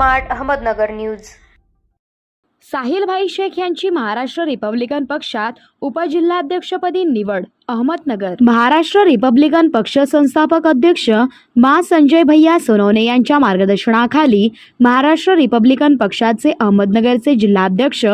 Smart Ahmednagar news. साहिलभाई Shaikh यांची Maharashtra Republican पक्षात उपजिल्हाध्यक्षपदी निवड अहमदनगर. महाराष्ट्र रिपब्लिकन पक्ष संस्थापक अध्यक्ष मा संजय भैया सोनवणे यांच्या मार्गदर्शनाखाली महाराष्ट्र रिपब्लिकन पक्षाचे अहमदनगरचे जिल्हाध्यक्ष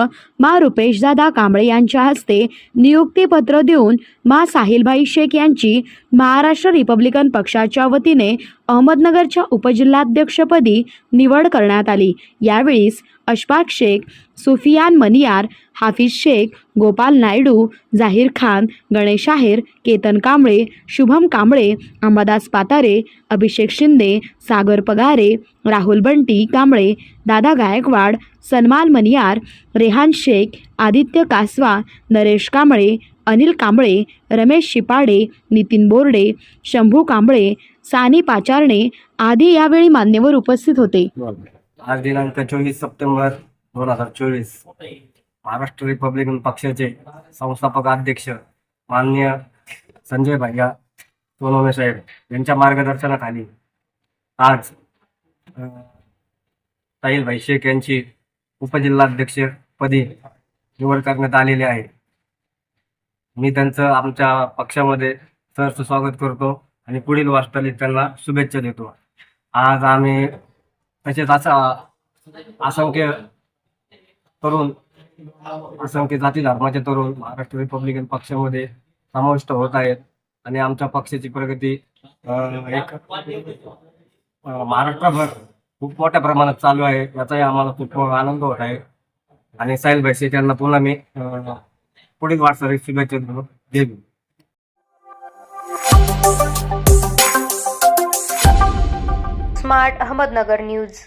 मा रुपेशदादा कांबळे यांच्या हस्ते नियुक्तीपत्र देऊन मा साहिलभाई शेख यांची महाराष्ट्र रिपब्लिकन पक्षाच्या वतीने अहमदनगरच्या उपजिल्हाध्यक्षपदी निवड करण्यात आली. यावेळीस अशफाक शेख सुफियान मनियार हाफिज शेख गोपाल नायडू जाहीर खान गणेश आहेर केतन कांबळे शुभम कांबळे अंबादास पातारे अभिषेक शिंदे सागर पगारे राहुल बंटी कांबळे दादा गायकवाड सन्मान मनियार रेहान शेख आदित्य कासवा नरेश कांबळे अनिल कांबळे रमेश शिपाडे नितीन बोर्डे शंभू कांबळे सानी पाचारणे आदी यावेळी मान्यवर उपस्थित होते. आज दिनांक चोवीस सप्टेंबर दोन हजार चोवीस. महाराष्ट्र रिपब्लिकन पक्षाचे संस्थापक अध्यक्ष माननीय संजय भैया सोनवणे साहेब यांच्या मार्गदर्शनाखाली आज साहिल भाई शेख यांची उपजिल्हाध्यक्षपदी निवड करण्यात आलेली आहे. मी त्यांचं आमच्या पक्षामध्ये सर स्वागत करतो आणि पुढील वाटचालीत त्यांना शुभेच्छा देतो. आज आम्ही तसेच असा असंख्य तरुण असंख्य जाती धर्माचे तरुण महाराष्ट्र रिपब्लिकन पक्षामध्ये समाविष्ट होत आहेत. आणि आमच्या पक्षाची प्रगती एक महाराष्ट्रभर खूप मोठ्या प्रमाणात चालू आहे. याचाही आम्हाला खूप आनंद होत आहे. आणि साहिल भाई शेख यांना पुन्हा मी पुढील वाटचालीत शुभेच्छा देवी स्मार्ट अहमदनगर न्यूज.